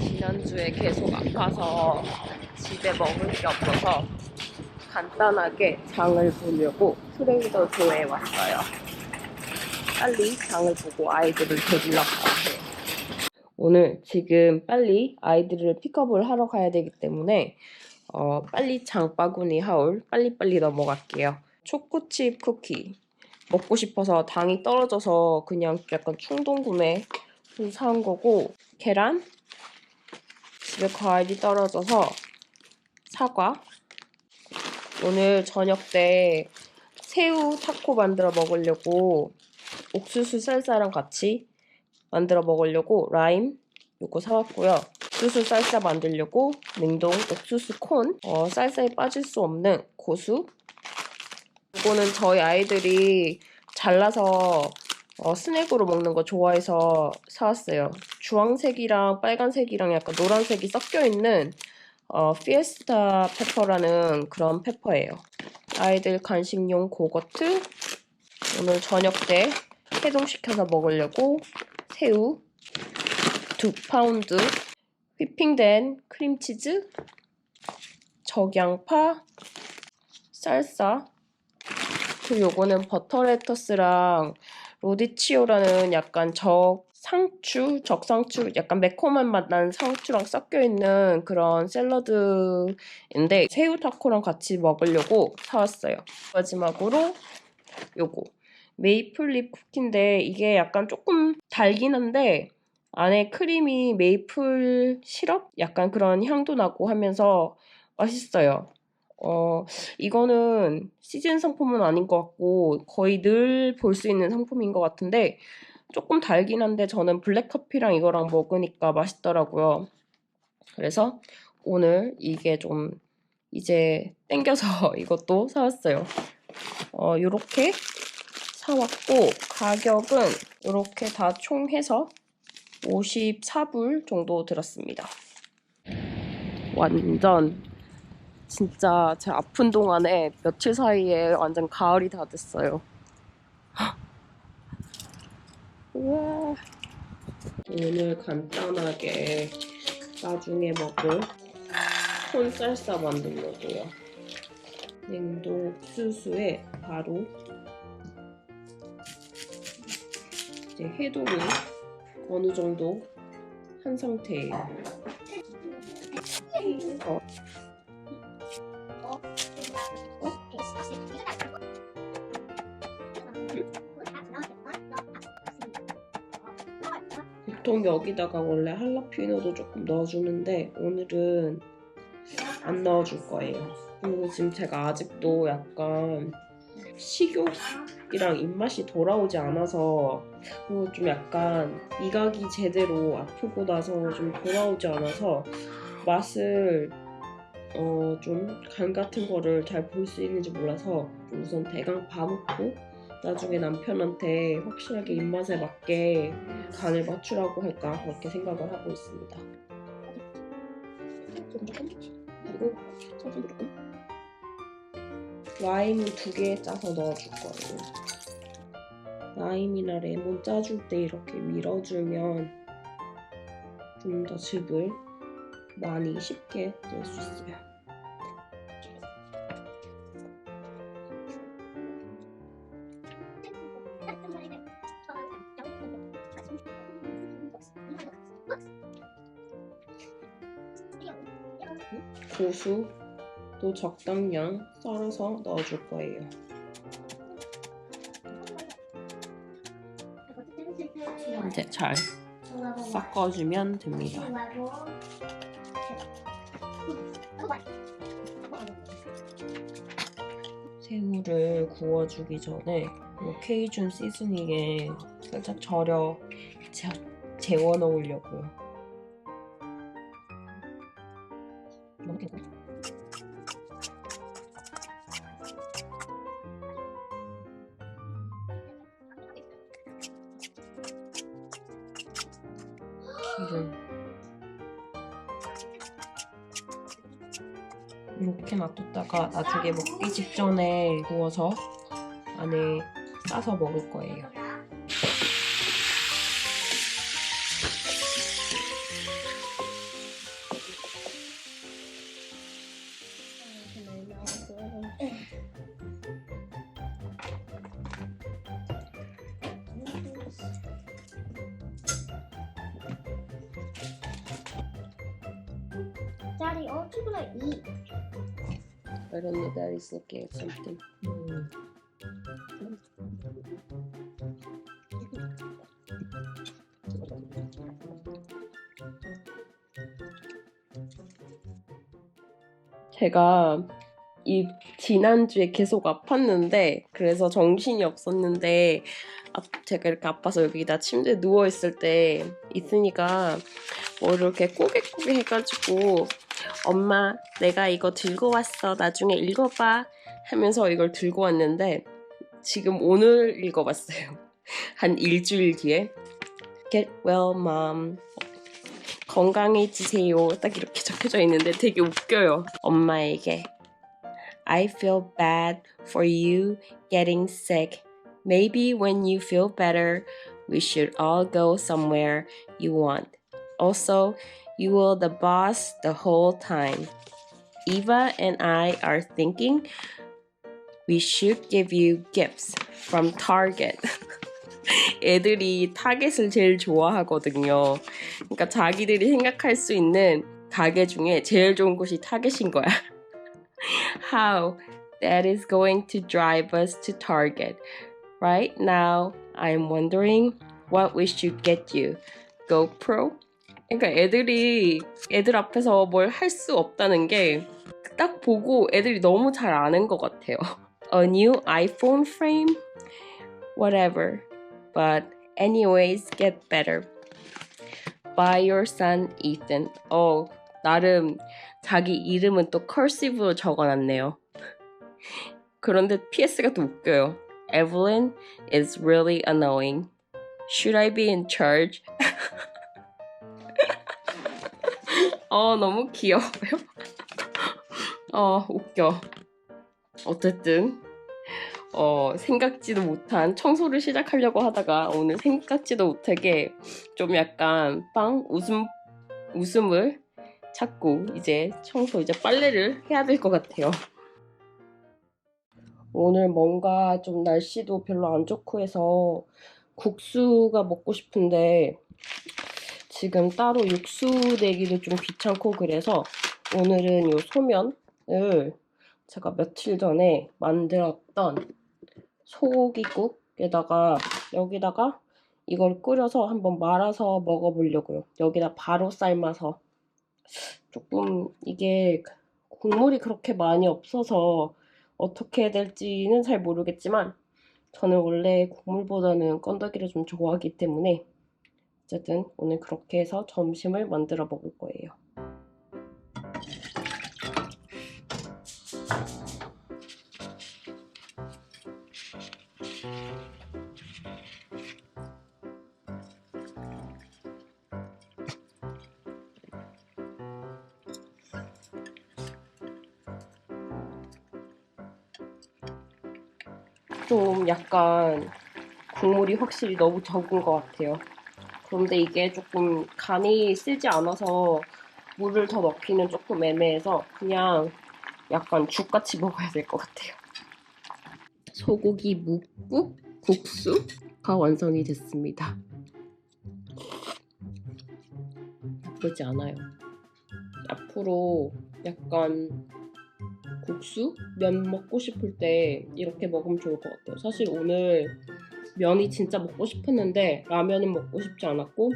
지난주에 계속 아파서 집에 먹을 게 없어서 간단하게 장을 보려고 트레이더 조에 왔어요. 빨리 장을 보고 아이들을 데리러 가야 해요. 오늘 지금 빨리 아이들을 픽업을 하러 가야 되기 때문에 어, 빨리 장바구니 하울 빨리빨리 넘어갈게요. 초코칩 쿠키 먹고 싶어서 당이 떨어져서 그냥 약간 충동 구매 사온 거고 계란 집에 과일이 떨어져서 사과 오늘 저녁 때 새우 타코 만들어 먹으려고 옥수수 쌀쌀랑 같이 만들어 먹으려고 라임 요거 사왔고요. 옥수수 쌀쌀 만들려고 냉동 옥수수 콘, 어, 쌀쌀에 빠질 수 없는 고수. 이거는 저희 아이들이 잘라서 어, 스낵으로 먹는 거 좋아해서 사왔어요. 주황색이랑 빨간색이랑 약간 노란색이 섞여 있는 어, 피에스타 페퍼라는 그런 페퍼예요. 아이들 간식용 고거트. 오늘 저녁 때 해동시켜서 먹으려고 새우 두 파운드, 휘핑된 크림치즈, 적양파, 쌀사, 그리고 요거는 버터 레터스랑 로디치오라는 약간 적 상추, 적상추, 약간 매콤한 맛 나는 상추랑 섞여 있는 그런 샐러드인데 새우 타코랑 같이 먹으려고 사왔어요. 마지막으로 요거 메이플립 쿠키인데 이게 약간 조금 달긴 한데 안에 크림이 메이플 시럽? 약간 그런 향도 나고 하면서 맛있어요. 어, 이거는 시즌 상품은 아닌 것 같고 거의 늘 볼 수 있는 상품인 것 같은데 조금 달긴 한데 저는 블랙커피랑 이거랑 먹으니까 맛있더라고요. 그래서 오늘 이게 좀 이제 땡겨서 이것도 사왔어요. 어, 요렇게 사왔고 가격은 이렇게 다 총 해서 54불 정도 들었습니다. 완전 진짜 제 아픈 동안에 며칠 사이에 완전 가을이 다 됐어요. 우와. 오늘 간단하게 나중에 먹을 콘쌀사 만들려고요. 냉동 옥수수에 바로 이제 해동을 어느 정도 한 상태예요. 어, 보통 여기다가 원래 할라피노도 조금 넣어주는데 오늘은 안 넣어줄 거예요. 그리고 지금 제가 아직도 약간 식욕이랑 입맛이 돌아오지 않아서 그리고 좀 약간 미각이 제대로 아프고 나서 좀 돌아오지 않아서 맛을 어, 좀 간 같은 거를 잘 볼 수 있는지 몰라서 좀 우선 대강 봐놓고 나중에 남편한테 확실하게 입맛에 맞게 간을 맞추라고 할까 그렇게 생각을 하고 있습니다. 라임은 두 개 짜서 넣어줄 거예요. 라임이나 레몬 짜줄 때 이렇게 밀어주면 좀 더 즙을 많이 쉽게 넣을 수 있어요. 고수도 적당량 썰어서 넣어줄 거예요. 이제 잘 섞어주면 됩니다. 새우를 구워주기 전에 이 케이준 시즈닝에 살짝 절여 재, 재워 넣으려고요. 기름 이렇게 놔뒀다가 나중에 먹기 직전에 구워서 안에 싸서 먹을 거예요. I want you to eat. I don't know is looking at something. 제가 이 지난주에 계속 아팠는데 그래서 정신이 없었는데 아, 제가 이렇게 아파서 여기다 침대에 누워 있을 때 있으니까 뭐 이렇게 꼬개꼬개 해가지고 엄마 내가 이거 들고 왔어 나중에 읽어봐 하면서 이걸 들고 왔는데 지금 오늘 읽어봤어요 한 일주일 뒤에 Get well mom 건강해지세요 딱 이렇게 적혀져 있는데 되게 웃겨요 엄마에게 I feel bad for you getting sick maybe when you feel better we should all go somewhere you want also you were the boss the whole time. Eva and I are thinking we should give you gifts from Target. 애들이 타겟을 제일 좋아하거든요. 그러니까 자기들이 생각할 수 있는 가게 중에 제일 좋은 곳이 타겟인 거야. How that is going to drive us to Target. Right now, I'm wondering what we should get you. GoPro? 그러니까 애들이 애들 앞에서 뭘 할 수 없다는 게 딱 보고 애들이 너무 잘 아는 것 같아요. A new iPhone frame? Whatever. But anyways, get better. By your son Ethan. 어, 나름 자기 이름은 또 커시브로 적어놨네요. 그런데 PS가 또 웃겨요. Evelyn is really annoying. Should I be in charge? 어, 너무 귀여워요. 어, 웃겨. 어쨌든, 어, 생각지도 못한 청소를 시작하려고 하다가 오늘 생각지도 못하게 좀 약간 빵 웃음, 웃음을 찾고 이제 청소, 이제 빨래를 해야 될 것 같아요. 오늘 뭔가 좀 날씨도 별로 안 좋고 해서 국수가 먹고 싶은데 지금 따로 육수 내기도 좀 귀찮고 그래서 오늘은 요 소면을 제가 며칠 전에 만들었던 소고기국에다가 여기다가 이걸 끓여서 한번 말아서 먹어보려고요. 여기다 바로 삶아서 조금 이게 국물이 그렇게 많이 없어서 어떻게 될지는 잘 모르겠지만 저는 원래 국물보다는 건더기를 좀 좋아하기 때문에 어쨌든 오늘 그렇게 해서 점심을 만들어 먹을 거예요. 좀 약간 국물이 확실히 너무 적은 것 같아요. 그런데 이게 조금 간이 세지 않아서 물을 더 넣기는 조금 애매해서 그냥 약간 죽같이 먹어야 될 것 같아요. 소고기 묵국 국수가 완성이 됐습니다. 나쁘지 않아요. 앞으로 약간 국수? 면 먹고 싶을 때 이렇게 먹으면 좋을 것 같아요. 사실 오늘 면이 진짜 먹고 싶었는데 라면은 먹고 싶지 않았고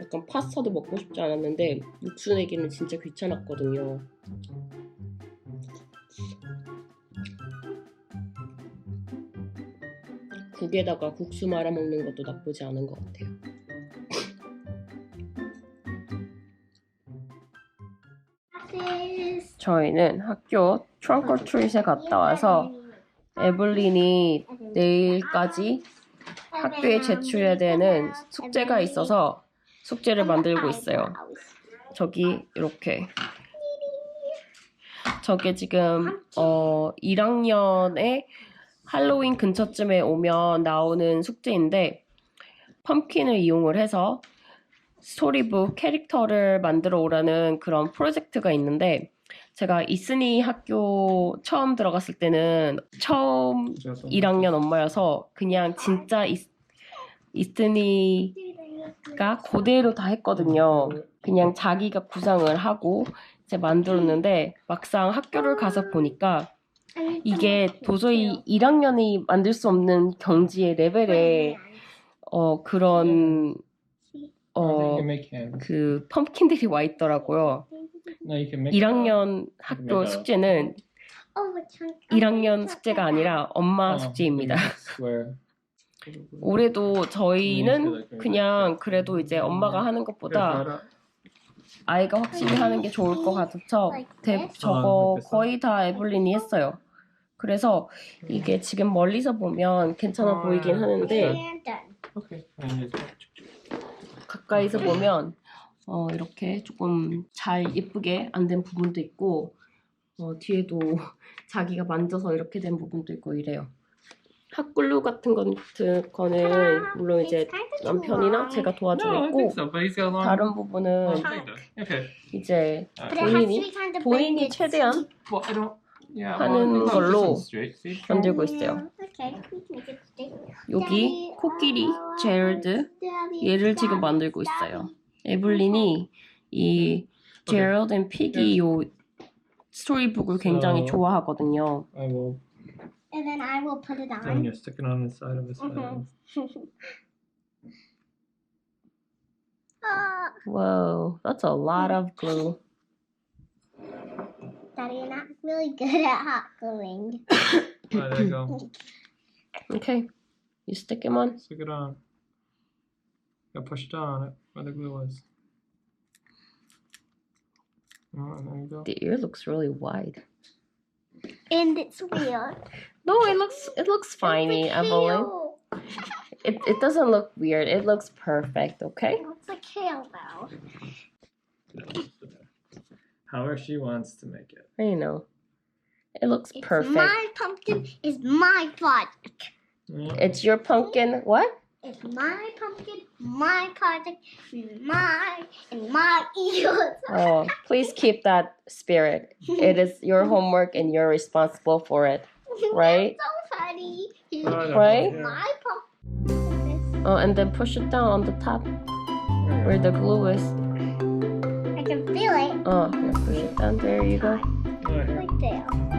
약간 파스타도 먹고 싶지 않았는데 육수 내기는 진짜 귀찮았거든요. 국에다가 국수 말아 먹는 것도 나쁘지 않은 것 같아요. 저희는 학교 트렁크 트릿에 갔다 와서 에블린이 내일까지 학교에 제출해야 되는 숙제가 있어서 숙제를 만들고 있어요. 저기 이렇게 저게 지금 어 1학년에 할로윈 근처쯤에 오면 나오는 숙제인데 펌킨을 이용을 해서 스토리북 캐릭터를 만들어 오라는 그런 프로젝트가 있는데 제가 이스니 학교 처음 들어갔을 때는 처음 1학년 엄마여서 그냥 진짜 이, 이스니가 그대로 다 했거든요. 그냥 자기가 구상을 하고 이제 만들었는데 막상 학교를 가서 보니까 이게 도저히 1학년이 만들 수 없는 경지의 레벨의 어 그런 어. 그 펌킨들이 와 있더라고요. No, you can make. 1학년 학교 숙제는 1학년 숙제가 아니라 엄마 Oh, 숙제입니다. 올해도 저희는 그냥 그래도 이제 엄마가 하는 것보다 아이가 확실히 하는 게 좋을 것 같아서 대, 저거 거의 다 에블린이 했어요. 그래서 이게 지금 멀리서 보면 괜찮아 보이긴 하는데 it's- 가까이서 보면 어, 이렇게 조금 잘 예쁘게 안 된 부분도 있고 어, 뒤에도 자기가 만져서 이렇게 된 부분도 있고 이래요. 핫글루 같은 건, 거는 물론 이제 남편이나 제가 a long. 다른 부분은. Okay. 이제 Uh, 본인이 본인이 최대한. 하는 걸로? 만들고 있어요. 여기 코끼리 제럴드 얘를 지금 만들고 있어요. 에블린이 이 제럴드 앤 피기 요 스토리북을 굉장히 좋아하거든요. I will. And then I will put it Then on. you stick it on the side of his head. Mhm. Ah, Whoa, that's a lot of glue. Daddy, you're not really good at hot gluing. Right, there you go. Okay, you stick him on. Stick it on. Gotta push down on it where the glue was. Oh, there you go. The ear looks really wide. And it's weird. No, it looks it looks finey, It's like Evelyn. It it doesn't look weird. It looks perfect. Okay. It looks like hail now. However she wants to make it. I know. It looks It's perfect. My pumpkin is my project. Yeah. It's your pumpkin. What? It's my pumpkin, my project, my and my ears. Oh, please keep that spirit. It is your homework and you're responsible for it, right? so funny. Oh, right? My pumpkin. Oh, and then push it down on the top where the glue is. I can feel it Oh, yeah, push it down. There you go. Right here. right there.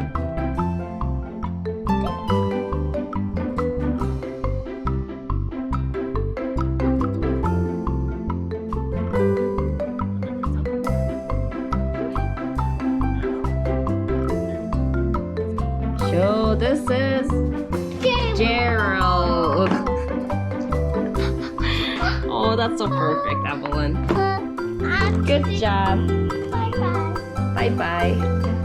So this is Gerald. oh, that's so perfect, Evelyn. Good job. Bye bye. Bye bye.